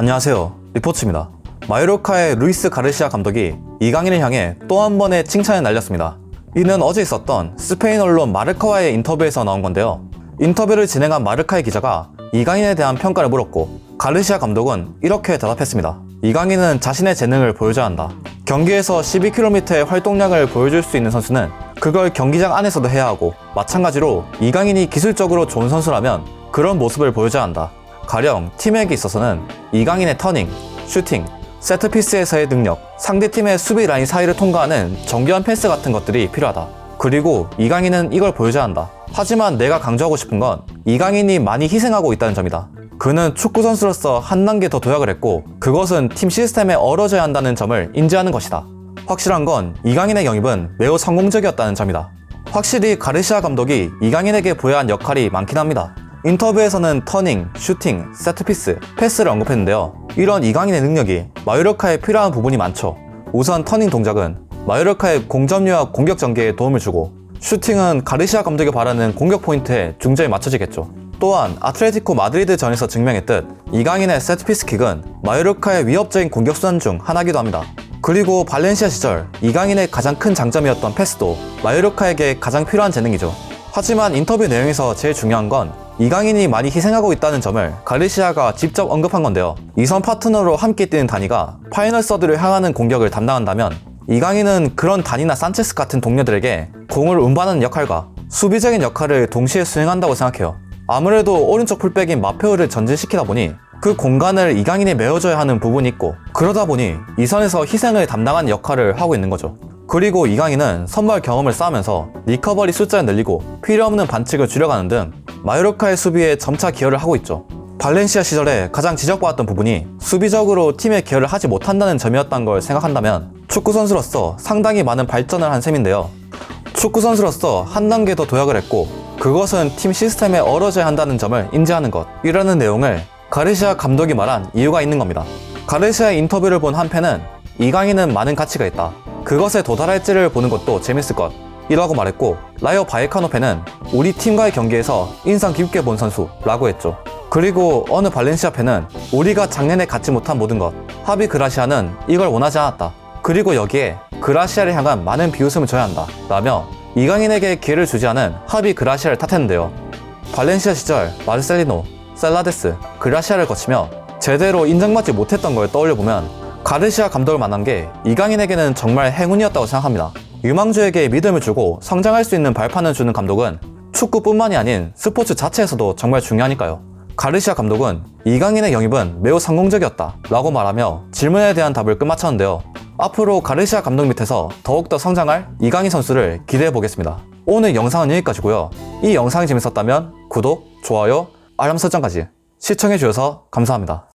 안녕하세요. 리포츠입니다. 마요르카의 루이스 가르시아 감독이 이강인을 향해 또 한 번의 칭찬을 날렸습니다. 이는 어제 있었던 스페인 언론 마르카와의 인터뷰에서 나온 건데요. 인터뷰를 진행한 마르카의 기자가 이강인에 대한 평가를 물었고 가르시아 감독은 이렇게 대답했습니다. 이강인은 자신의 재능을 보여줘야 한다. 경기에서 12km의 활동량을 보여줄 수 있는 선수는 그걸 경기장 안에서도 해야 하고 마찬가지로 이강인이 기술적으로 좋은 선수라면 그런 모습을 보여줘야 한다. 가령 팀에게 있어서는 이강인의 터닝, 슈팅, 세트피스에서의 능력, 상대팀의 수비 라인 사이를 통과하는 정교한 패스 같은 것들이 필요하다. 그리고 이강인은 이걸 보여줘야 한다. 하지만 내가 강조하고 싶은 건 이강인이 많이 희생하고 있다는 점이다. 그는 축구 선수로서 한 단계 더 도약을 했고 그것은 팀 시스템에 어우러져야 한다는 점을 인지하는 것이다. 확실한 건 이강인의 영입은 매우 성공적이었다는 점이다. 확실히 가르시아 감독이 이강인에게 부여한 역할이 많긴 합니다. 인터뷰에서는 터닝, 슈팅, 세트피스, 패스를 언급했는데요. 이런 이강인의 능력이 마요르카에 필요한 부분이 많죠. 우선 터닝 동작은 마요르카의 공점유와 공격 전개에 도움을 주고 슈팅은 가르시아 감독이 바라는 공격 포인트에 중점이 맞춰지겠죠. 또한 아틀레티코 마드리드 전에서 증명했듯 이강인의 세트피스 킥은 마요르카의 위협적인 공격 수단 중 하나이기도 합니다. 그리고 발렌시아 시절 이강인의 가장 큰 장점이었던 패스도 마요르카에게 가장 필요한 재능이죠. 하지만 인터뷰 내용에서 제일 중요한 건 이강인이 많이 희생하고 있다는 점을 가르시아가 직접 언급한 건데요. 이선 파트너로 함께 뛰는 다니가 파이널 서드를 향하는 공격을 담당한다면 이강인은 그런 다니나 산체스 같은 동료들에게 공을 운반하는 역할과 수비적인 역할을 동시에 수행한다고 생각해요. 아무래도 오른쪽 풀백인 마페오를 전진시키다 보니 그 공간을 이강인이 메워줘야 하는 부분이 있고 그러다 보니 이 선에서 희생을 담당하는 역할을 하고 있는 거죠. 그리고 이강인은 선발 경험을 쌓으면서 리커버리 숫자를 늘리고 필요 없는 반칙을 줄여가는 등 마요르카의 수비에 점차 기여를 하고 있죠. 발렌시아 시절에 가장 지적받았던 부분이 수비적으로 팀에 기여를 하지 못한다는 점이었던 걸 생각한다면 축구 선수로서 상당히 많은 발전을 한 셈인데요. 축구 선수로서 한 단계 더 도약을 했고 그것은 팀 시스템에 어우러져야 한다는 점을 인지하는 것 이라는 내용을 가르시아 감독이 말한 이유가 있는 겁니다. 가르시아의 인터뷰를 본 한 팬은 이강인은 많은 가치가 있다. 그것에 도달할지를 보는 것도 재밌을 것 이라고 말했고 라이어 바이카노 팬은 우리 팀과의 경기에서 인상 깊게 본 선수라고 했죠. 그리고 어느 발렌시아 팬은 우리가 작년에 갖지 못한 모든 것 하비 그라시아는 이걸 원하지 않았다. 그리고 여기에 그라시아를 향한 많은 비웃음을 줘야 한다. 라며 이강인에게 기회를 주지 않은 하비 그라시아를 탓했는데요. 발렌시아 시절 마르셀리노, 셀라데스, 그라시아를 거치며 제대로 인정받지 못했던 걸 떠올려보면 가르시아 감독을 만난 게 이강인에게는 정말 행운이었다고 생각합니다. 유망주에게 믿음을 주고 성장할 수 있는 발판을 주는 감독은 축구뿐만이 아닌 스포츠 자체에서도 정말 중요하니까요. 가르시아 감독은 이강인의 영입은 매우 성공적이었다 라고 말하며 질문에 대한 답을 끝마쳤는데요. 앞으로 가르시아 감독 밑에서 더욱더 성장할 이강인 선수를 기대해 보겠습니다. 오늘 영상은 여기까지고요. 이 영상이 재밌었다면 구독, 좋아요, 알람 설정까지 시청해 주셔서 감사합니다.